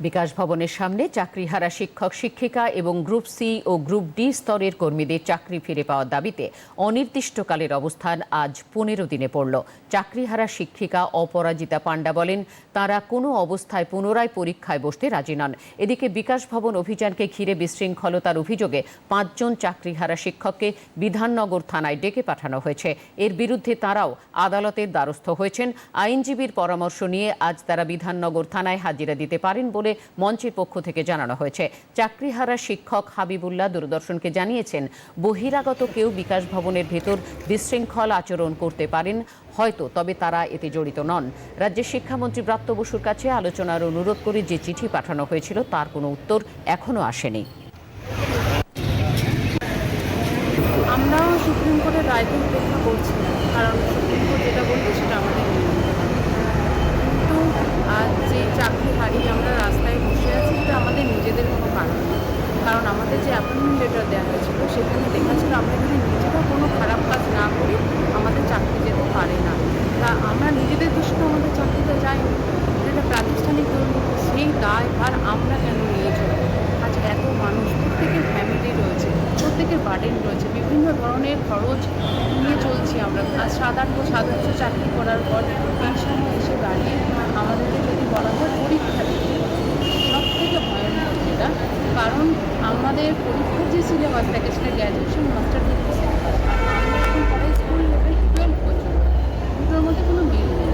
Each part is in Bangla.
বিকাশ ভবনের সামনে চাকরিহারা শিক্ষক, শিক্ষিকা এবং গ্রুপ সি ও গ্রুপ ডি স্তরের কর্মীদের চাকরি ফিরে পাওয়ার দাবিতে অনির্দিষ্টকালের অবস্থান আজ পনেরো দিনে পড়ল। চাকরিহারা শিক্ষিকা অপরাজিতা পাণ্ডা বলেন, তারা কোনো অবস্থায় পুনরায় পরীক্ষায় বসতে রাজি নন। এদিকে বিকাশ ভবন অভিযানকে ঘিরে বিশৃঙ্খলতার অভিযোগে পাঁচজন চাকরিহারা শিক্ষককে বিধাননগর থানায় ডেকে পাঠানো হয়েছে। এর বিরুদ্ধে তারাও আদালতের দ্বারস্থ হয়েছেন। আইনজীবীর পরামর্শ নিয়ে আজ তারা বিধাননগর থানায় হাজিরা দিতে পারেন বলে মঞ্চের পক্ষ থেকে জানানো হয়েছে। চাকরিহারা শিক্ষক হাবিবুল্লাহ দূরদর্শনকে জানিয়েছেন, বহিরাগত কেউ বিকাশ ভবনের ভেতর বিশৃঙ্খল আচরণ করতে পারেন, হয়তো তবে তারা এতে জড়িত নন। রাজ্যের শিক্ষামন্ত্রী ব্রাত্য বসুর কাছে আলোচনার অনুরোধ করে যে চিঠি পাঠানো হয়েছিল তার কোনো উত্তর এখনও আসেনি। আমরাও সুপ্রিম কোর্টের উপেক্ষা করছি কারণ সুপ্রিম কোর্ট যেটা বলবে সেটা আমাদের মেনে নিতে হবে কিন্তু আজ যে চাকরি হারিয়ে আমরা রাস্তায় বসে আছি এটা আমাদের নিজেদের কোনো কারণ না কারণ অ্যাপয়েন্টমেন্ট লেটার দেওয়া হয়েছিল, সেখানে লেখা ছিল আমরা যদি নিজেরা কোনো খারাপ কাজ না করি আমাদের চাকরি যেতে পারে না। তা আমরা নিজেদের দোষে তো আমাদের চাকরিতে যাইনি এটা প্রাতিষ্ঠানিক দুর্নীতি সেই দায় ভার আমরা কেন নিয়ে চলবো আজ এত মানুষ, প্রত্যেকের ফ্যামিলি রয়েছে, প্রত্যেকের বার্ডেন রয়েছে, বিভিন্ন ধরনের খরচ নিয়ে চলছি আমরা। আজ সাত বছর চাকরি করার পর এই সময় এসে দাঁড়িয়ে আমাদেরকে যদি বলা হয় পরীক্ষা দিতে সব থেকে ভয়ানক যেটা কারণ আমাদের পরীক্ষার যে সিলেবাস থাকে সেটা গ্র্যাজুয়েশন মাস্টার ডিগ্রি পড়াই স্কুল লেভেল টুয়েলভ পর্যন্ত। দুটোর মধ্যে কোনো মিল নেই।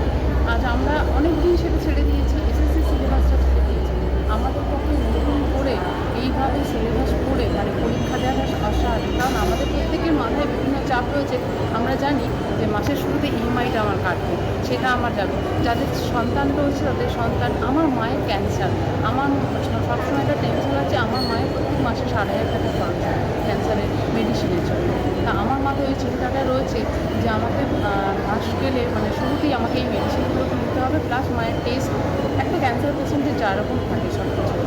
আজ আমরা অনেক দিন সেটা ছেড়ে দিয়েছি এসএসসি সিলেবাসটা ছেড়ে দিয়েছি। আমাদের পক্ষে নতুন করে এইভাবে সিলেবাস পড়ে মানে পরীক্ষা দেওয়াটা অসাধ্য কারণ আমাদের প্রত্যেকের মাথায় বিভিন্ন চাপ রয়েছে। আমরা জানি যে মাসের শুরুতে ইএমআইটা আমার কাটবে, সেটা আমার যাবে। যাদের সন্তান রয়েছে, তাদের সন্তান, আমার মায়ের ক্যান্সার আমার সবসময় একটা টেনশন আছে, আমার মায়ের মাসে সাড়ে হাজার টাকা খরচ ক্যান্সারের মেডিসিনের জন্য। তা আমার মাথায় ওই চিন্তাটা রয়েছে যে আমাকে গেলে মানে শুরুতেই আমাকে এই মেডিসিনগুলো নিতে হবে প্লাস মায়ের টেস্ট একটা ক্যান্সার পেশেন্টের যা রকম থাকে সব কিছু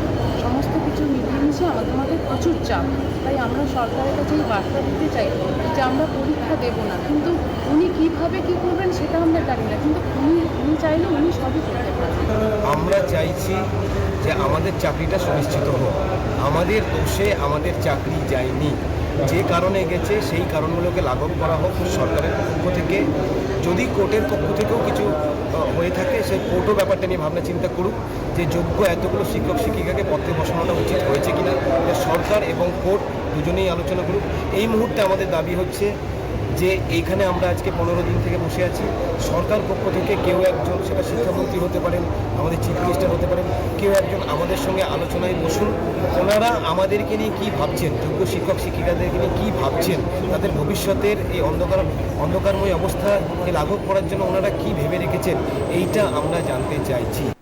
সমস্ত কিছু নীতিমিশে আমাদের মধ্যে প্রচুর চাপ। তাই আমরা সরকারের কাছে এই বার্তা দিতে চাই যে আমরা পরীক্ষা দেবো না। কিন্তু উনি কীভাবে কী করবেন সেটা আমরা জানি না। কিন্তু উনি উনি চাইলে উনি সবই করতে পারেন আমরা চাইছি যে আমাদের চাকরিটা সুনিশ্চিত হোক। আমাদের দোষে আমাদের চাকরি যায়নি। যে কারণে গেছে, সেই কারণগুলোকে লাঘব করা হোক সরকারের পক্ষ থেকে। যদি কোর্টের পক্ষ থেকেও কিছু হয়ে থাকে, সেই কোর্টও ব্যাপারটা নিয়ে ভাবনা চিন্তা করুক যে যোগ্য এতগুলো শিক্ষক, শিক্ষিকাকে পত্রে বসানোটা উচিত হয়েছে কিনা। সরকার এবং কোর্ট দুজনেই আলোচনা করুক। এই মুহূর্তে আমাদের দাবি হচ্ছে যে এইখানে আমরা আজকে পনেরো দিন থেকে বসে আছি। সরকার পক্ষ থেকে কেউ একজন, সেটা শিক্ষামন্ত্রী হতে পারেন, আমাদের চিফ মিনিস্টার হতে পারেন, কেউ একজন আমাদের সঙ্গে আলোচনায় বসুন। ওনারা আমাদেরকে নিয়ে কী ভাবছেন? যোগ্য শিক্ষক, শিক্ষিকাদেরকে নিয়ে কী ভাবছেন? তাদের ভবিষ্যতের এই অন্ধকার, অন্ধকারময় অবস্থাকে লাঘব করার জন্য ওনারা কী ভেবে রেখেছেন? এইটা আমরা জানতে চাইছি।